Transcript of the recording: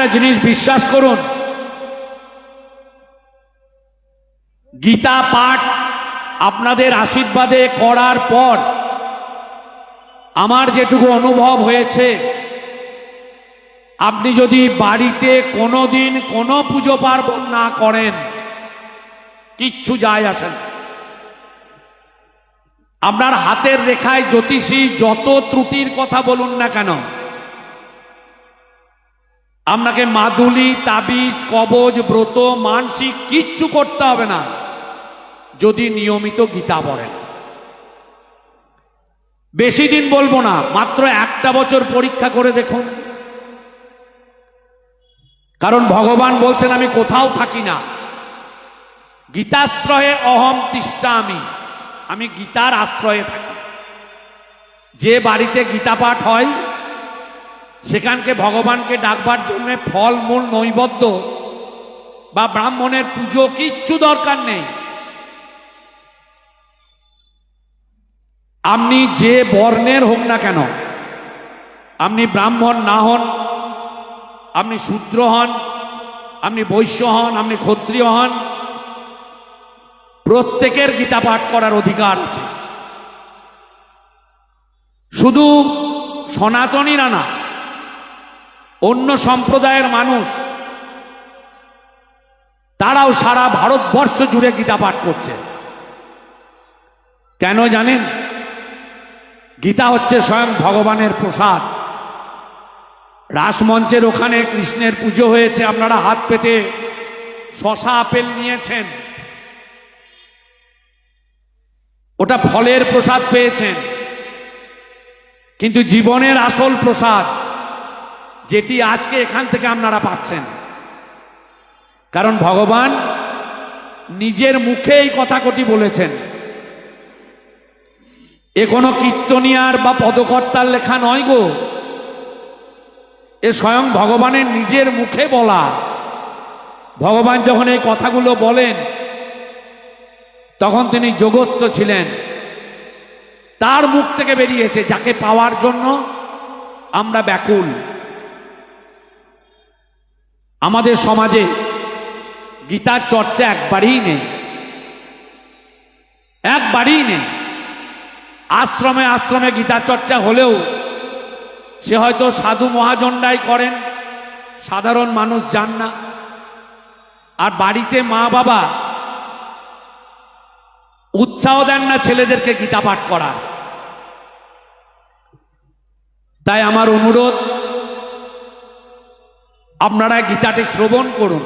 একটা জিনিস বিশ্বাস করুন। গীতা পাঠ আপনাদের আশীর্বাদে করার পর আমার যেটুকু অনুভব হয়েছে, আপনি যদি বাড়িতে কোনো দিন কোনো পুজো পার্বণ না করেন, কিচ্ছু যায় আসেন আপনার হাতের রেখায় জ্যোতিষী যত ত্রুটির কথা বলুন না কেন আপনাকে মাদুলি, তাবিজ, কবজ, ব্রত মানসিক কিচ্ছু করতে হবে না। যদি নিয়মিত গীতা পড়েন। বেশি দিন বলব না, মাত্র একটা বছর পরীক্ষা করে দেখুন। কারণ ভগবান বলছেন, আমি কোথাও থাকি না। গীতাশ্রয়ে অহম তিষ্ঠা আমি আমি গীতার আশ্রয়ে থাকি। যে বাড়িতে গীতা পাঠ হয় সেখানকে ভগবানকে ডাকবার জন্য ফল, মূল, নৈবদ্য বা ব্রাহ্মণের পুজো কিচ্ছু দরকার নেই। আপনি যে বর্ণের হোক না কেন, আপনি ব্রাহ্মণ না হন, আপনি শূদ্র হন, আপনি বৈশ্য হন, আপনি ক্ষত্রিয় হন, প্রত্যেকের গীতা পাঠ করার অধিকার আছে। শুধু সনাতনীরা না অন্য সম্প্রদায়ের মানুষ, তারাও সারা ভারতবর্ষ জুড়ে গীতা পাঠ করছে। কেন জানেন? গীতা হচ্ছে স্বয়ং ভগবানের প্রসাদ। রাসমঞ্চের ওখানে কৃষ্ণের পুজো হয়েছে, আপনারা হাত পেতে শশা আপেল নিয়েছেন। ওটা ফলের প্রসাদ পেয়েছেন। কিন্তু জীবনের আসল প্রসাদ যেটি আজকে এখান থেকে আপনারা পাচ্ছেন। কারণ ভগবান নিজের মুখে এই কথা কটি বলেছেন। এ কোনো কীর্তনিয়ার বা পদকর্তার লেখা নয় গো। এ স্বয়ং ভগবানের নিজের মুখে বলা। ভগবান যখন এই কথাগুলো বলেন, তখন তিনি যোগস্থ ছিলেন। তার মুখ থেকে বেরিয়েছে, যাকে পাওয়ার জন্য আমরা ব্যাকুল। আমাদের সমাজে গীতার চর্চা একবারই নেই। একবারই নেই। আশ্রমে আশ্রমে গীতার চর্চা হলেও সে হয়তো সাধু মহাজন্ডাই করেন, সাধারণ মানুষ যান না। আর বাড়িতে মা বাবা উৎসাহ দেন না ছেলেদেরকে গীতা পাঠ করার। তাই আমার অনুরোধ আপনারা গীতাটি শ্রবণ করুন।